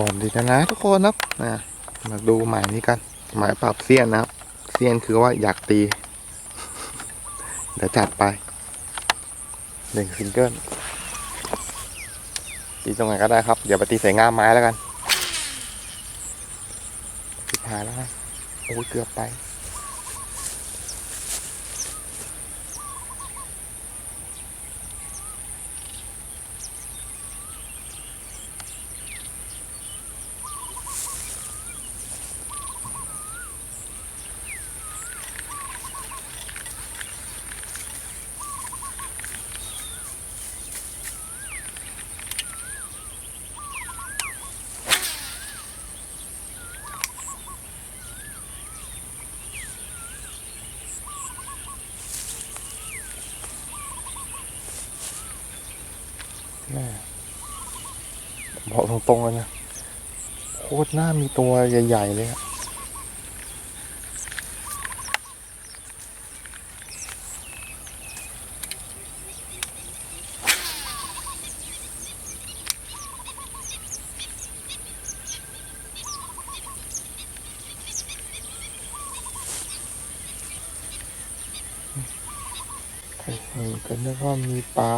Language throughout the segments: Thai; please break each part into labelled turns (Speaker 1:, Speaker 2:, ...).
Speaker 1: ่อนดีกันนะทุกคนครับนะมาดูหมายนี้กัน หมายปรับเสี้ยนนะครับเสี้ยนคือว่าอยากตี เดี๋ยวจัดไปหนึ่งซิงเกิลตีตรงไหนก็ได้ครับ เดี๋ยวไปตีใส่ง่ามไม้แล้วกันสิบหายแล้วนะโอ้ยเกือบไป แม่ บอกตรงๆเลยนะโคตรหน้ามีตัวใหญ่ ๆ เลยอะเฮ้ยก็นึกว่ามีปลา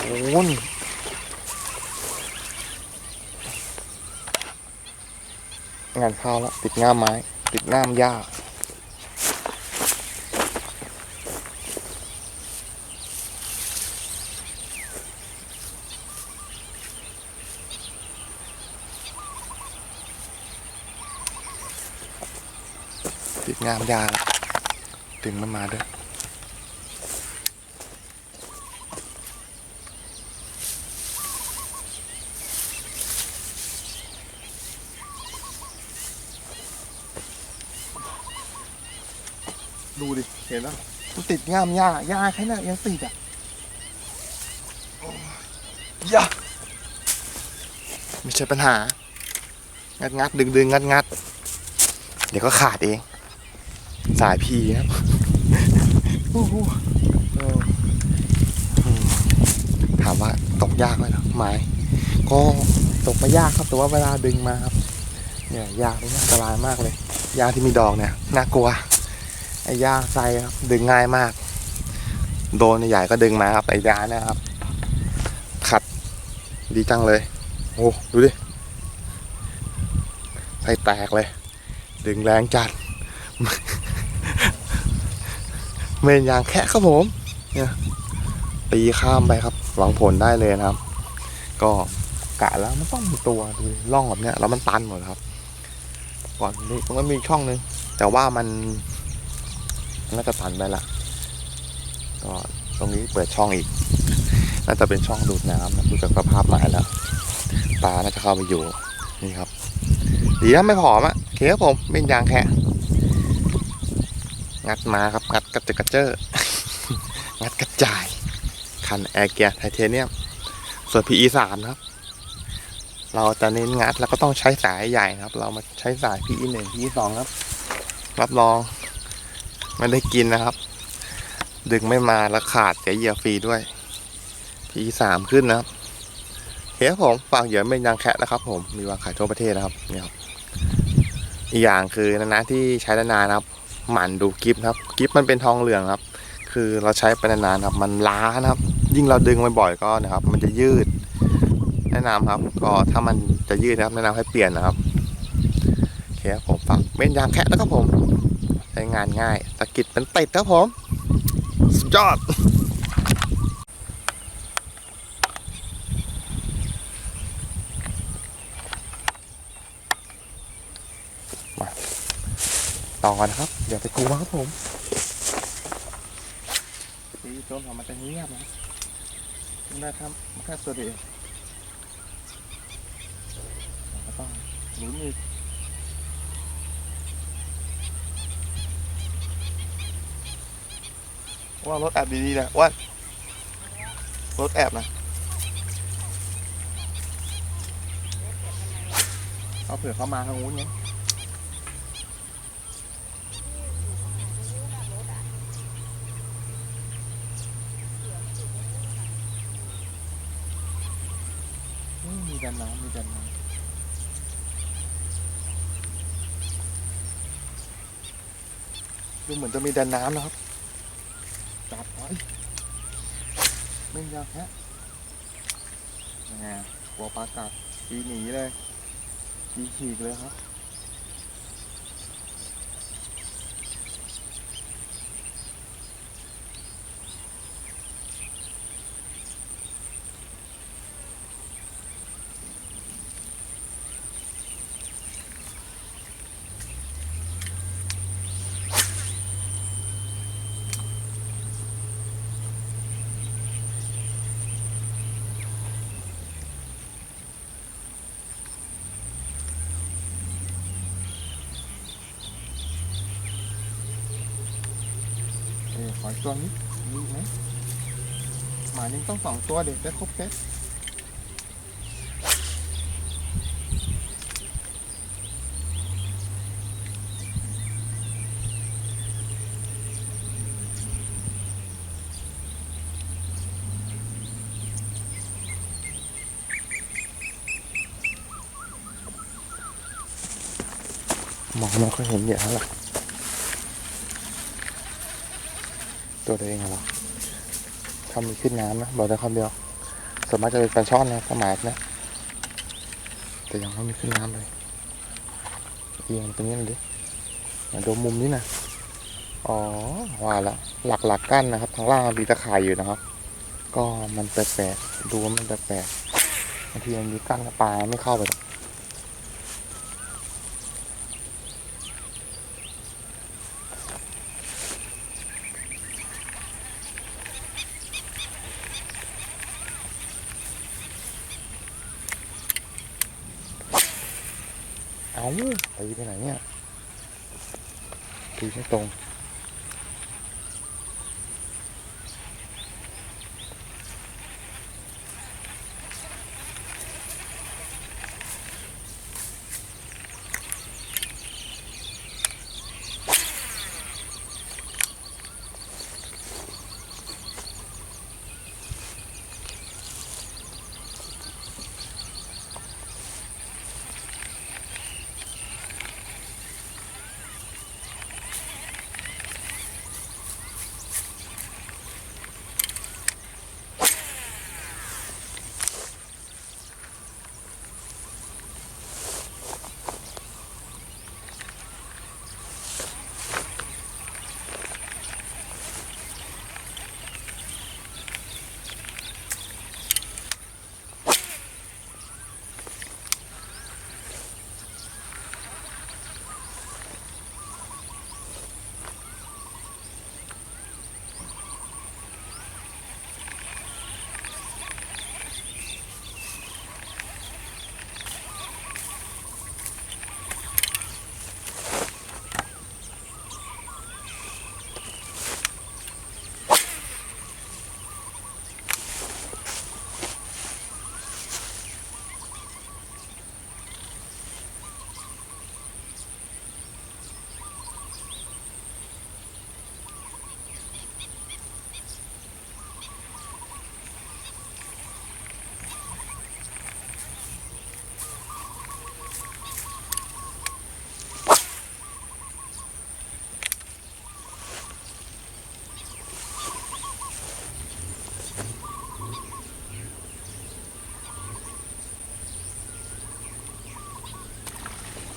Speaker 1: โอ้นงานเข้าวแล้วติดง่ามไม้ ติดง่ามหญ้าติดง่ามหญ้าแล้วดึงมันมาด้วย ดูดิ เห็นแล้วมันติดง่ามหญ้าหญ้าแค่นั้นยังติดอะยยะไม่ใช่ปัญหา งัดงัดดึงดึงงัดงัดเดี๋ยวก็ขาดเอง สายพีนะครับโอ้โหถามว่าตกยากไหมหรอไม้ก็ตกไม่ยากครับ แต่ว่าเวลาดึงมาครับ เนี่ยยากนี่อันตรายมากเลย ยาที่มีดอกเนี่ยน่ากลัว อ้ยาไซครับ ดึงง่ายมาก โดนใหญ่ก็ดึงมาครับไอ้ยาเนะครับ ขัดดีจังเลย โอ้ดูดิไฟแตกเลย ดึงแรงจัด เมนยางแค่ครับผม เนี่ยตีข้ามไปครับ หวังผลได้เลยนะครับ ก็กะแล้วมันต้องมีตัวดูร่องแบบเนี้ยแล้วมันตันหมดครับ ก่อนนี้มันก็มีช่องนึงแต่ว่ามัน น่าจะตันไปละก็ตรงนี้เปิดช่องอีก น่าจะเป็นช่องดูดน้ำนะดูจากสภาพหมายแล้วปลาน่าจะเข้าไปอยู่นี่ครับดีนะไม่ผอมอะโอเคครับผมเป็นยางแค่งัดมาครับงัดกระเจกระเจองัดกระจาย คันแอร์เกียร์ไทเทเนียมส่วน PE สามครับ เราจะเน้นงัดแล้วก็ต้องใช้สายใหญ่ครับ เรามาใช้สาย PE หนึ่ง PE สองครับ รับรอง ไม่ได้กินนะครับ ดึงไม่มาแล้วขาดเสียเหยื่อฟรีด้วย พีสามขึ้นนะครับเคครับผมฝากเหยื่อเป็นยางแคะนะครับผมมีวางขายทั่วประเทศนะครับนี่ครับอีกอย่างคือนานๆที่ใช้นานๆนะครับ หมั่นดูกิฟครับกิฟมันเป็นทองเหลืองครับ คือเราใช้ไปนานๆครับ มันล้านะครับ ยิ่งเราดึงบ่อยๆก็นะครับ มันจะยืด แนะนำครับ ก็ถ้ามันจะยืดนะครับ แนะนำให้เปลี่ยนนะครับโอเคครับผมฝากเป็นยางแคะนะครับผม ช้งานง่ายตะกิดเป็นติดครับผม สุดยอดมาต่อนะครับเดี๋ยวไปกูมาครับผมตีโจนของมันจะเงียบนะไม่ได้ครับแค่ตัวเดียวเราก็ต้องลุ้นอีก ว่ารถแอบดีๆนะว่ารถแอบนะเอาเผื่อเข้ามาทางนู้นไงมีดันน้ำมีดันน้ำดูเหมือนจะมีดันน้ำนะครับไว้ไม่ ยากแค่ไงกลัวปลากัดตีหนีเลยตีฉีกเลยครับ ตัวนี้มีอีกไหมหมายังต้องสองตัวเด็กได้ครบเซตมองไม่ค่อยเห็นเยอะเท่าไหร่ ตัวเองเหรอทำมีขึ้นน้ำนะ บอกได้คำเดียวส่วนมากจะเป็นปลาช่อนนะปลาหมายนะ แต่ยังไม่มีขึ้นน้ำเลยเอียงตรงนี้น่อยดิมาดูมุมนี้นะอ๋อว่าละหลักหลักกั้นนะครับทางล่างมีตะข่ายอยู่นะครับ ก็มันแปลกๆดูว่ามันแปลกๆบางทีมันมีกั้นกับปลาไม่เข้าไปหรอก เอาไปไปไหนเนี่ยตีไม่ตรง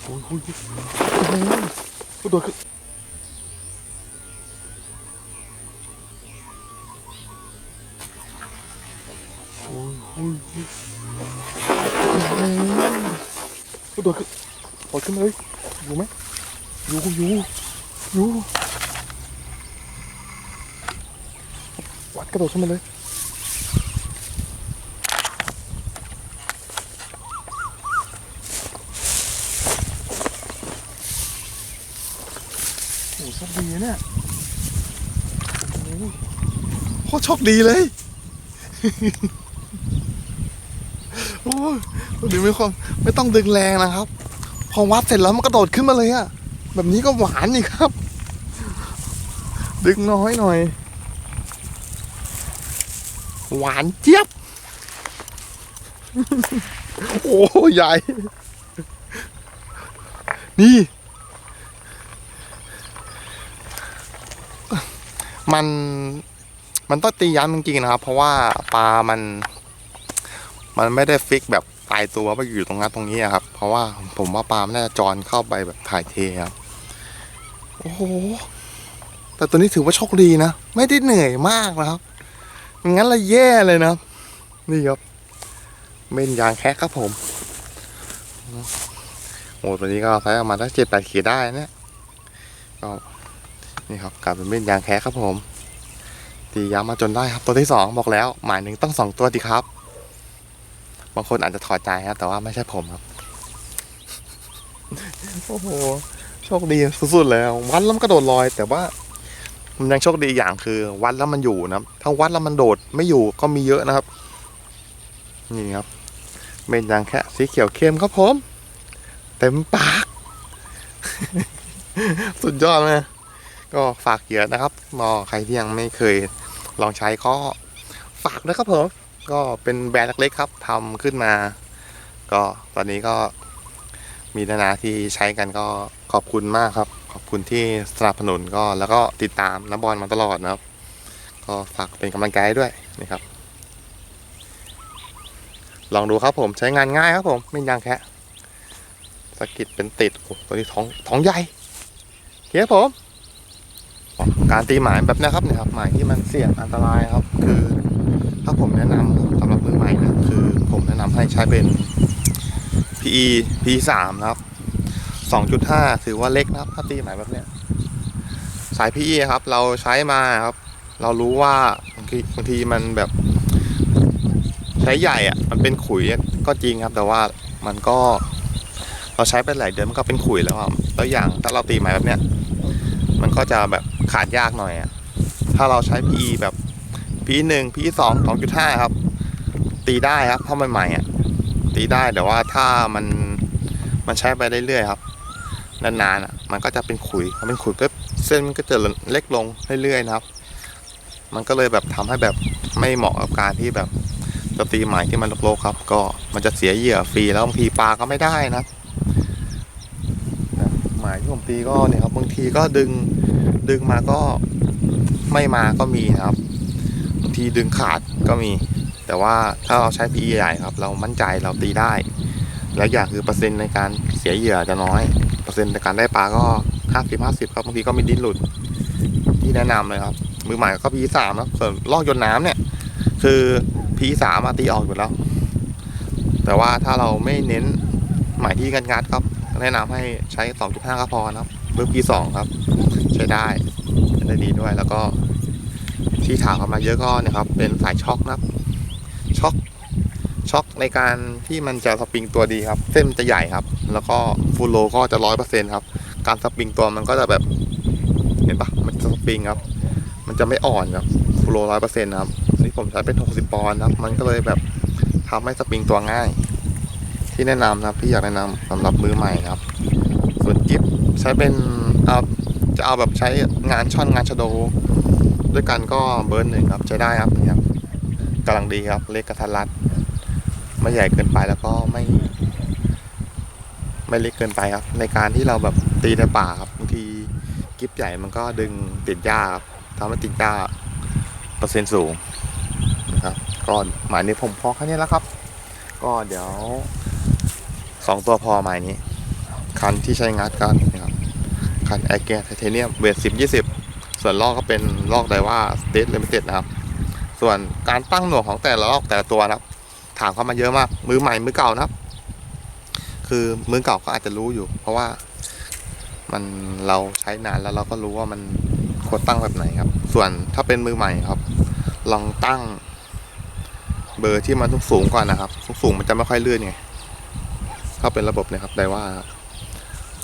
Speaker 1: โอ้ยโอ้ยโอ้ยโอ้ยโอ้ยโดดขึ้นโอ้ยโอ้ยโอ้ยโอ้ยโดดขึ้นโดดขึ้นมาเลยอยู่ไหโชคดีนะเนี่ยโอ้โหโคตรโชคดีเลย โอ้ยดึงไม่ค่อยไม่ต้องดึงแรงนะครับ พอวัดเสร็จแล้วมันกระโดดขึ้นมาเลยอะแบบนี้ก็หวานนี่ครับ ดึงน้อยหน่อย หวานเจี๊ยบ โอ้ใหญ่ นี่ มันมันต้องตีย้ำจริงๆนะครับ เพราะว่าปลามัน มันไม่ได้ฟิกแบบตายตัวว่าอยู่ตรงนั้นตรงนี้ครับ เพราะว่าผมว่าปลามันน่าจะจรเข้าไปแบบถ่ายเทครับโอ้โหแต่ตัวนี้ถือว่าโชคดีนะ ไม่ได้เหนื่อยมากนะครับงั้นละแย่เลยนะนี่ครับเม่นยางแคะครับผมโอ้ตัวนี้ก็ใช้ประมาณสักเจ็ดแปดขีดได้นะเนี่ยก็ นี่ครับกลายเป็นเม่นยางแคะครับผมตีย้ำมาจนได้ครับ ตัวที่สองบอกแล้ว หมายหนึ่งต้องสองตัวดีครับ บางคนอาจจะถอดใจครับ แต่ว่าไม่ใช่ผมครับ โอ้โห โชคดีสุดๆแล้ววัดแล้วมันกระโดดลอย แต่ว่า มันยังโชคดีอย่างคือ วัดแล้วมันอยู่นะถ้าวัดแล้วมันโดดไม่อยู่ก็มีเยอะนะครับ นี่ครับเม็นยางแค่สีเขียวเข้มครับผมเต็มปาก สุดยอดเลย ก็ฝากเยื่อนะครับมอใครที่ยังไม่เคยลองใช้ก็ฝากนะครับผมก็เป็นแบรนด์เล็กๆครับทำขึ้นมา ก็ตอนนี้ก็มีนานาที่ใช้กันก็ขอบคุณมากครับ ขอบคุณที่สนับสนุนก็แล้วก็ติดตามน้ำบอลมาตลอดนะครับ ก็ฝากเป็นกำลังใจด้วยนะครับ ลองดูครับผมใช้งานง่ายครับผมไม่ยางแค่สกิดเป็นติดโอ้ตัวนี้ท้องท้องใหญ่เคครับผม การตีหมายแบบนี้ครับเนี่ยครับหมายที่มันเสี่ยงอันตรายครับ คือถ้าผมแนะนำสำหรับมือใหม่นะคือผมแนะนำให้ใช้เป็น PE PE สามนะครับ 2.5 ถือว่าเล็กนะครับ ถ้าตีหมายแบบเนี้ยสาย PE ครับ เราใช้มาครับ เรารู้ว่าบางทีบางทีมันแบบใช้ใหญ่อะมันเป็นขุยก็จริงครับ แต่ว่ามันก็เราใช้ไปหลายเดือนมันก็เป็นขุยแล้วครับแล้วอย่างถ้าเราตีหมายแบบเนี้ยมันก็จะแบบ ขาดยากหน่อยอะถ้าเราใช้ PE แบบ PE หนึ่ง PE สองสองจุดห้าครับ ตีได้ครับถ้าใหม่ๆอะตีได้แต่ว่าถ้ามันมันใช้ไปเรื่อยๆครับนานๆอะมันก็จะเป็นขุยพอเป็นขุยปุ๊บเส้นมันก็จะเล็กลงเรื่อยๆนะครับ มันก็เลยแบบทำให้แบบไม่เหมาะกับการที่แบบจะตีใหมายที่มันโลกๆครับ ก็มันจะเสียเหยื่อฟรีแล้วบางทีปลาก็ไม่ได้นะหมายที่ผมตีก็เนี่ยครับบางทีก็ดึง ดึงมาก็ไม่มาก็มีนะครับบางทีดึงขาดก็มี แต่ว่าถ้าเราใช้ PE ใหญ่ครับ เรามั่นใจเราตีได้ แล้วอย่างคือเปอร์เซ็นต์ในการเสียเหยื่อจะน้อย เปอร์เซ็นต์ในการได้ปลาก็ห้าสิบห้าสิบครับบางทีก็มีดิ้นหลุดที่แนะนำเลยครับมือใหม่ก็ PE สามครับส่วนลอกยนน้ำเนี่ย คือ PE สามมาตีออกอยู่แล้ว แต่ว่าถ้าเราไม่เน้นหมายที่กันงัดครับ แนะนำให้ใช้2.5ก็พอนะครับเบอร์ P 2ครับ ใช้ได้ใช้ได้ดีด้วยแล้วก็ที่ถามเข้ามาเยอะก็เนะครับ เป็นสายช็อคนะครับช็อคช็อคในการที่มันจะสปริงตัวดีครับ เส้นจะใหญ่ครับ แล้วก็ฟูลโลก็จะร้อยเปอร์เซ็นต์ครับ การสปริงตัวมันก็จะแบบ เห็นปะมันจะสปริงครับ มันจะไม่อ่อนครับฟูลโลร้อยเปอร์เซ็นต์ครับนี่ผมใช้เป็นหกสิบปอนด์ครับ มันก็เลยแบบทำให้สปริงตัวง่าย ที่แนะนำนะครับที่อยากแนะนำสำหรับมือใหม่นะครับ ส่วนกิฟใช้เป็นเอา จะเอาแบบใช้งานช่อนงานชะโด ด้วยกันก็เบอร์หนึ่งครับใช้ได้ครับนี่ครับกำลังดีครับ เล็กกระทัดรัด ไม่ใหญ่เกินไปแล้วก็ไม่ ไม่เล็กเกินไปครับ ในการที่เราแบบตีในป่าครับบางทีกิฟใหญ่มันก็ดึงติดหญ้าครับทำให้ติดหญ้าเปอร์เซ็นต์สูงนะครับก็หมายนี้ผมพอแค่นี้แล้วครับ ก็เดี๋ยวสองตัวพอหมายนี้ คันที่ใช้งัดกันนะครับ คันแอร์เกียไทเทเนียมเวทสิบยี่สิบส่วนลอกก็เป็นลอกไดว่าสเตทลิมิเต็ดนะครับ ส่วนการตั้งหน่วงของแต่ละลอกแต่ละตัวนะครับ ถามเข้ามาเยอะมาก มือใหม่มือเก่านะครับ คือมือเก่าก็อาจจะรู้อยู่ เพราะว่ามันเราใช้นานแล้วเราก็รู้ว่ามันควรตั้งแบบไหนครับ ส่วนถ้าเป็นมือใหม่ครับ ลองตั้ง เบอร์ที่มันสูงก่อนนะครับ สูงมันจะไม่ค่อยเลื่อนไงถ้าเป็นระบบเลยครับไดว่า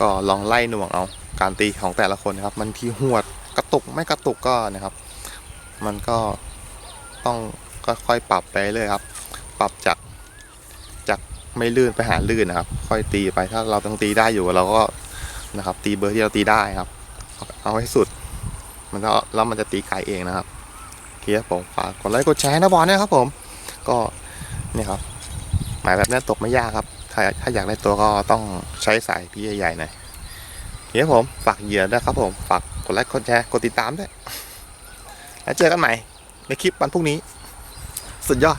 Speaker 1: ก็ลองไล่หน่วงเอา การตีของแต่ละคนนะครับ มันที่หวดกระตุกไม่กระตุกก็นะครับ มันก็ต้องค่อยๆปรับไปเรื่อยครับ ปรับจากจากไม่ลื่นไปหาลื่นนะครับ ค่อยตีไปถ้าเราต้องตีได้อยู่เราก็นะครับ ตีเบอร์ที่เราตีได้ครับ เอาให้สุด มันก็แล้วมันจะตีไกลเองนะครับเคครับผมฝากกดไลค์กดแชร์นะบอลนะครับผม ก็เนี่ยครับหมายแบบนี้ตกไม่ยากครับ ถ้าถ้าอยากได้ตัวก็ต้องใช้สายพี่ใหญ่ๆหน่อย เคครับผม ฝากเหยื่อด้ครับผม ฝากกดไลค์กดแชร์กดติดตามด้วยแล้วเจอกันใหม่ในคลิปวันพรุ่งนี้ สุดยอด